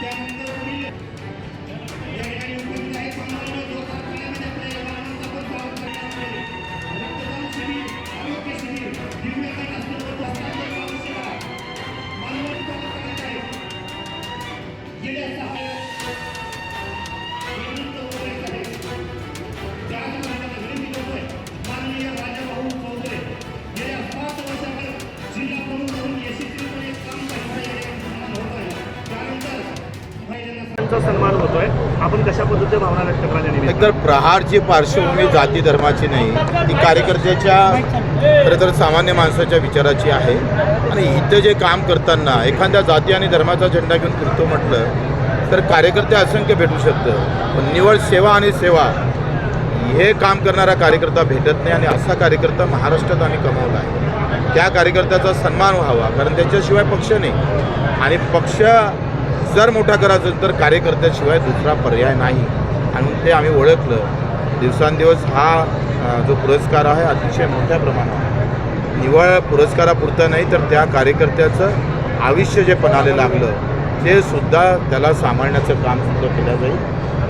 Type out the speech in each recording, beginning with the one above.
त्यानंतर पुढील आपण कशा पद्धतीच्या भावना व्यक्त करायला एकतर प्रहारची पार्श्वभूमी जाती धर्माची नाही ती कार्यकर्त्याच्या खरं तर सामान्य माणसाच्या विचाराची आहे. आणि इथं जे काम करताना एखाद्या जाती आणि धर्माचा झेंडा घेऊन फिरतो म्हटलं तर कार्यकर्ते असंख्य भेटू शकतं. पण निवड सेवा आणि सेवा हे काम करणारा कार्यकर्ता भेटत नाही आणि असा कार्यकर्ता महाराष्ट्रात आम्ही कमावला आहे. त्या कार्यकर्त्याचा सन्मान व्हावा कारण त्याच्याशिवाय पक्ष नाही. आणि पक्ष जर मोठा करायचा असेल तर कार्यकर्त्याशिवाय दुसरा पर्याय नाही. आणि ते आम्ही ओळखलं. दिवसांदिवस हा जो पुरस्कार आहे अतिशय मोठ्या प्रमाणात निवळ पुरस्कारापुरता नाही तर त्या कार्यकर्त्याचं आयुष्य जे पणाले लागलं ते सुद्धा त्याला सांभाळण्याचं काम सुद्धा केलं जाईल.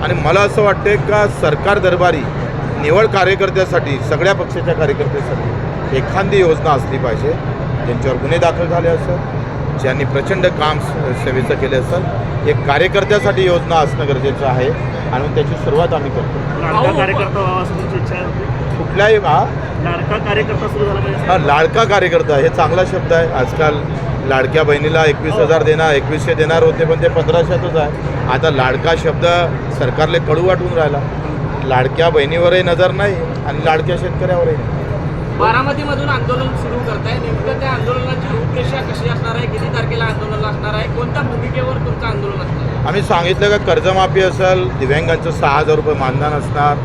आणि मला असं वाटते का सरकार दरबारी निवड कार्यकर्त्यासाठी सगळ्या पक्षाच्या कार्यकर्त्यासाठी एखादी योजना असली पाहिजे त्यांच्यावर गुन्हे दाखल झाले असं ज्यांनी प्रचंड काम स- सेवेचं केलं असेल एक कार्यकर्त्यासाठी योजना असणं गरजेचं आहे आणि त्याची सुरुवात आम्ही करतो. कार्यकर्ता कुठल्याही हा? लाडका कार्यकर्ता सुरू झाला पाहिजे. हा लाडका कार्यकर्ता हे चांगला शब्द आहे. आजकाल लाडक्या बहिणीला एकवीस हजार देणार एकवीसशे देणार होते पण ते पंधराशेतच आहे. आता लाडका शब्द सरकारले कडू वाटून राहिला. लाडक्या बहिणीवरही नजर नाही आणि लाडक्या शेतकऱ्यावरही नाही. बारामतीमधून आंदोलन सुरू करताय. नेमकं त्या आंदोलनाची रूपरेषा कशी असणार आहे? किती तारखेला आंदोलन असणार आहे? कोणत्या भूमिकेवर तुमचं आंदोलन असणार आम्ही सांगितलं का कर्जमाफी असेल दिव्यांगांचं सहा हजार रुपये मानधन असणार.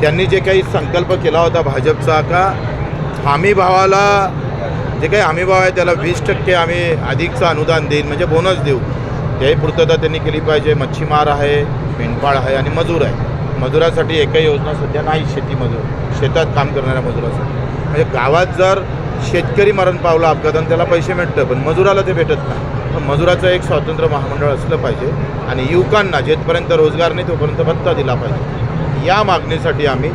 त्यांनी जे काही संकल्प केला होता भाजपचा का हमी भावाला जे काही हमी भाव आहे त्याला वीस टक्के आम्ही अधिकचं अनुदान देईन म्हणजे बोनस देऊ. त्याही पूर्तता त्यांनी केली पाहिजे. मच्छीमार आहे मेंढपाळ आहे आणि मजूर आहे. मजुरासाठी एकही योजना सध्या नाही शेती मजूर शेतात काम करणाऱ्या मजुरासाठी. म्हणजे गावात जर शेतकरी मरण पावला अपघातानं त्याला पैसे मिळतं पण मजुराला ते भेटत नाही. पण मजुराचं एक स्वतंत्र महामंडळ असलं पाहिजे आणि युवकांना जेथपर्यंत रोजगार नाही तोपर्यंत भत्ता दिला पाहिजे. या मागणीसाठी आम्ही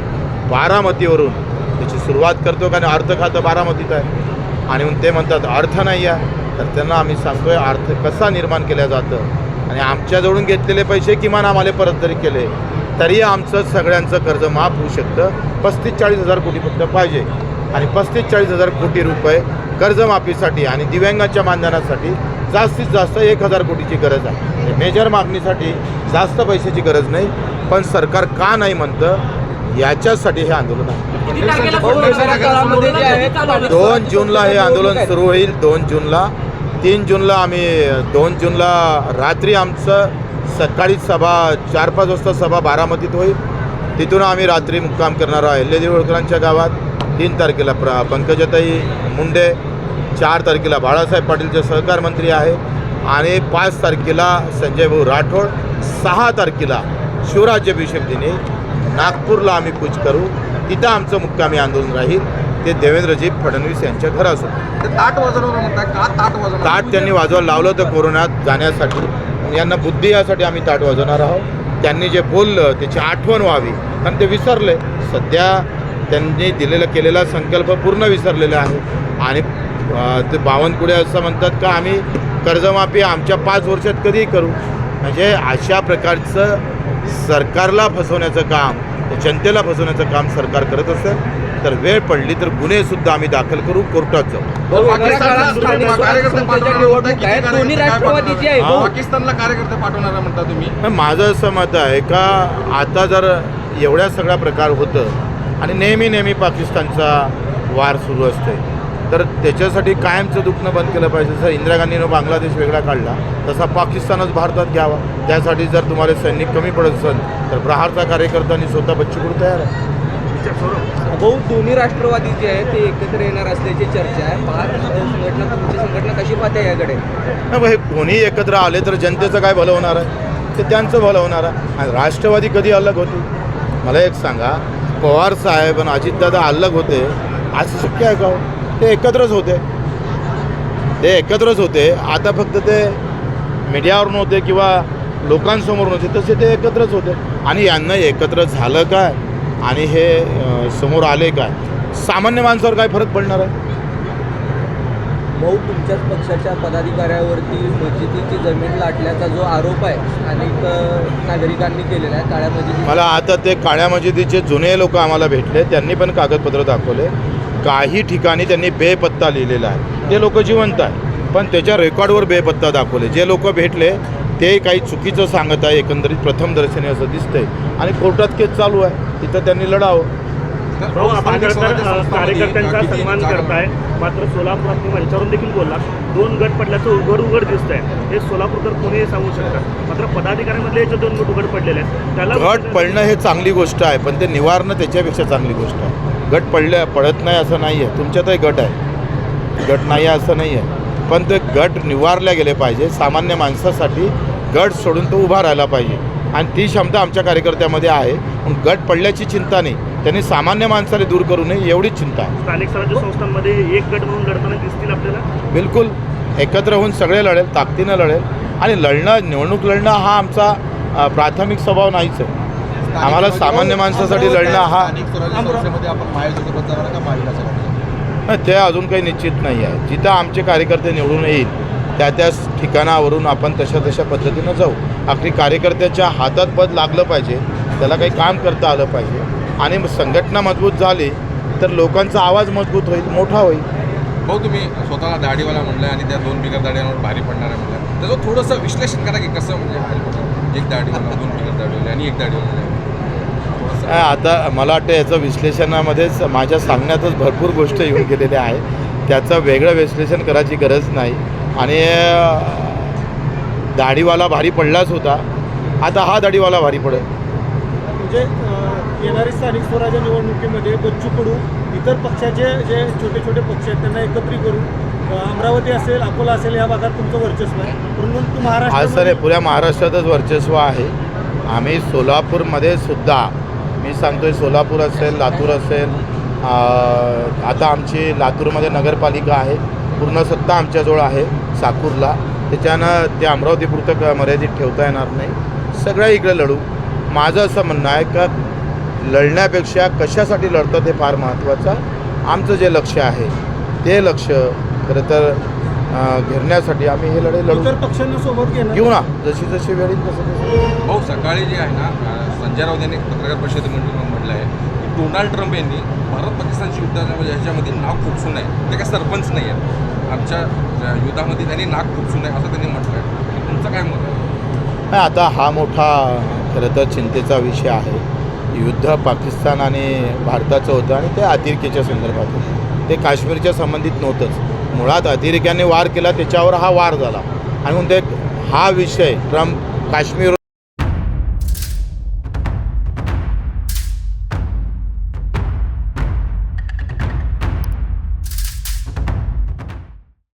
बारामतीवरून त्याची सुरुवात करतो कारण अर्थ खातं बारामतीत आहे. आणि ते म्हणतात अर्थ नाही आहे. तर त्यांना आम्ही सांगतोय अर्थ कसा निर्माण केला जातं? आणि आमच्याजवळून घेतलेले पैसे किमान आम्हाला परत जरी केले तरी आमचं सगळ्यांचं कर्ज माफ होऊ शकतं. पस्तीस चाळीस हजार कोटी फक्त पाहिजे. आणि पस्तीस चाळीस हजार कोटी रुपये कर्जमाफीसाठी आणि दिव्यांगाच्या मानधनासाठी जास्तीत जास्त एक हजार कोटीची गरज आहे. म्हणजे मेजर मागणीसाठी जास्त पैशाची गरज नाही पण सरकार का नाही म्हणतं याच्यासाठी हे आंदोलन आहे. आहे? दोन जूनला हे आंदोलन सुरू होईल दोन जूनला. तीन जूनला आम्ही दोन जूनला रात्री आमचं सकाळी सभा चार पाच वाजता सभा बारामतीत होईल. तिथून आम्ही रात्री मुक्काम करणार आहोत अहिल्यादेवी होळकरांच्या गावात. तीन तारखेला प्र पंकजाताई मुंडे चार तारखेला बाळासाहेब पाटीलचे सहकार मंत्री आहे आणि पाच तारखेला संजय भाऊ राठोड सहा तारखेला शिवराज्याभिषेक दिनी नागपूरला आम्ही कूच करू. तिथं आमचं मुक्कामी आंदोलन राहील. ते देवेंद्रजी फडणवीस यांच्या घरासमोर. ते ताट वाजवणार ताट वाजवणार? ताट त्यांनी वाजवायला लावलं होतं कोरोनात जाण्यासाठी. यांना बुद्धी यासाठी आम्ही ताट वाजवणार आहोत. त्यांनी जे बोललं त्याची आठवण व्हावी. कारण ते विसरले. सध्या त्यांनी दिलेला केलेला संकल्प पूर्ण विसरलेला आहे आणि ते बावनकुळे असं म्हणतात का आम्ही कर्जमाफी आमच्या पाच वर्षात कधीही करू म्हणजे अशा प्रकारचं सरकारला फसवण्याचं काम जनतेला फसवण्याचं काम सरकार करत असेल तर वेळ पडली तर गुन्हेसुद्धा आम्ही दाखल करू कोर्टात जाऊ पाकिस्तानला कार्यकर्ते पाठवणार म्हणता? हो. पाकिस्तानला कार्यकर्ते पाठवणार आहे म्हणता तुम्ही पण माझं असं मत आहे का आता जर एवढ्या सगळा प्रकार होतं आणि नेहमी नेहमी पाकिस्तानचा वार सुरू असते तर त्याच्यासाठी कायमचं दुखणं बंद केलं पाहिजे. जसं इंदिरा गांधीनं बांगलादेश वेगळा काढला तसा पाकिस्तानच भारतात घ्यावा. त्यासाठी जर तुम्हाला सैनिक कमी पडत असेल तर प्रहारचा कार्यकर्ता आणि स्वतः बच्चूकडू तयार आहे. भाऊ दोन्ही राष्ट्रवादी जे आहेत ते एकत्र येणार असल्याची चर्चा आहे. पहा संघटना तुमची संघटना कशी पाहते याकडे? नाही हे कोणी एकत्र आले तर जनतेचं काय भलं होणार आहे? ते त्यांचं भलं होणार आहे. आणि राष्ट्रवादी कधी अलग होती मला एक सांगा पवार साहेब आणि अजितदादा अलग होते. असं शक्य आहे का हो? ते एकत्रच होते. ते एकत्रच होते. आता फक्त ते मीडियावर नव्हते किंवा लोकांसमोर नव्हते तसे ते एकत्रच होते. आणि यांना एकत्र झालं काय? आणि हे समोर आले काय? सामान्य माणसावर काय फरक पडणार आहे? भाऊ तुमच्याच पक्षाच्या पदाधिकाऱ्यावरती मस्जिदीची जमीन लाटल्याचा जो आरोप आहे अनेक नागरिकांनी केलेला आहे काळ्या मस्जिदी मला आता ते काळ्या मशिदीचे जुने लोक आम्हाला भेटले त्यांनी पण कागदपत्र दाखवले. काही ठिकाणी त्यांनी बेपत्ता लिहिलेला आहे. ते लोक जिवंत आहे पण त्याच्या रेकॉर्डवर बेपत्ता दाखवले. जे लोक भेटले ते काही चुकीचं सांगत आहे एकंदरीत प्रथमदर्शनी असं दिसतंय. आणि कोर्टात केस चालू आहे तिथं त्यांनी लढावं. भाऊ आपण स्थानिक खरं कार्यकर्त्यांचा सन्मान करताय. मात्र सोलापुरात तुम्ही मंचावरून देखील बोलला दोन गट पडल्याचं उघड उघड दिसत आहे हे सोलापूरकर कोणीही सांगू शकतात. मात्र पदाधिकाऱ्यांमधले याचे दोन गट उघड पडलेले आहेत त्याला गट पडणं हे चांगली गोष्ट आहे पण ते निवारणं त्याच्यापेक्षा चांगली गोष्ट आहे. गट पडल्या पडत नाही असं नाही आहे तुमच्यातही गट आहे. गट नाही आहे असं नाही आहे पण ते गट निवारल्या गेले पाहिजे. सामान्य माणसासाठी गट सोडून तो उभा राहायला पाहिजे. आणि ती क्षमता आमच्या कार्यकर्त्यामध्ये आहे. पण गट पडल्याची चिंता नाही. त्यांनी सामान्य माणसाला दूर करू नये एवढीच चिंता आहे. स्थानिक स्वराज्य संस्थांमध्ये एक गट म्हणून लढताना दिसतील आपल्याला? बिलकुल एकत्र होऊन सगळे लढेल ताकदीनं लढेल. आणि लढणं निवडणूक लढणं हा आमचा प्राथमिक स्वभाव नाहीच आहे. आम्हाला सामान्य माणसासाठी लढणं हा ते अजून काही निश्चित नाही आहे. जिथं आमचे कार्यकर्ते निवडून येईल त्या त्या ठिकाणावरून आपण तशा तशा पद्धतीनं जाऊ. अगदी कार्यकर्त्याच्या हातात पद लागलं पाहिजे त्याला काही काम करता आलं पाहिजे. आणि मग संघटना मजबूत झाली तर लोकांचा आवाज मजबूत होईल मोठा होईल. भाऊ तुम्ही स्वतःला दाढीवाला म्हणलाय आणि त्या दोन बिगर दाढीवर भारी पडणार आहे म्हणलं त्याचं थोडंसं विश्लेषण करा की कसं म्हणजे भारी पडणार एक दाढीवाला दोन बिगर दाढीवाले आणि एक दाढीवाला. आता मला वाटतं याचं विश्लेषणामध्येच माझ्या सांगण्यातच भरपूर गोष्ट येऊन गेलेल्या आहे. त्याचं वेगळं विश्लेषण करायची गरज नाही. आणि दाढीवाला भारी पडलाच होता. आता हा दाढीवाला भारी पडेल. म्हणजे येणारी स्थानिक स्वराज्य निवडणुकीमध्ये बच्चू कडू इतर पक्षाचे जे छोटे छोटे पक्ष आहेत त्यांना एकत्रित करून अमरावती असेल अकोला असेल या भागात तुमचं वर्चस्व आहे. परंतु महाराष्ट्र सर हे पुऱ्या महाराष्ट्रातच वर्चस्व आहे. आम्ही सोलापूरमध्ये सुद्धा मी सांगतोय सोलापूर असेल लातूर असेल आता आमची लातूरमध्ये नगरपालिका आहे. पूर्ण सत्ता आमच्याजवळ आहे साकूरला. त्याच्यानं ते अमरावतीपुरतं क- मर्यादित ठेवता येणार नाही. सगळ्या इकडे लढू. माझं असं म्हणणं आहे का लढण्यापेक्षा कशासाठी लढतात हे फार महत्त्वाचं आमचं जे लक्ष आहे ते लक्ष खरं तर घेरण्यासाठी आम्ही हे लढे लढू. इतर पक्षांना सोबत घेऊ ना जशी जशी वेळ येईल तसं तसं भाऊ सकाळी जे आहे ना संजय राऊत यांनी पत्रकार परिषदेमध्ये म्हटलं आहे की डोनाल्ड ट्रम्प यांनी भारत पाकिस्तानची म्हणजे ह्याच्यामध्ये नाक खुपसून आहे ते काय सरपंच नाही आहेत. आमच्या युद्धामध्ये त्यांनी नाक खुपसून आहे असं त्यांनी म्हटलं आहे. तुमचं काय मत आहे? नाही आता हा मोठा खरं तर चिंतेचा विषय आहे. युद्ध पाकिस्तान आणि भारताचं होतं आणि ते अतिरेकीच्या संदर्भात होतं. ते काश्मीरच्या संबंधित नव्हतंच. मुळात अतिरेक्याने वार केला त्याच्यावर हा वार झाला. आणि म्हणून ते हा विषय ट्रम्प काश्मीर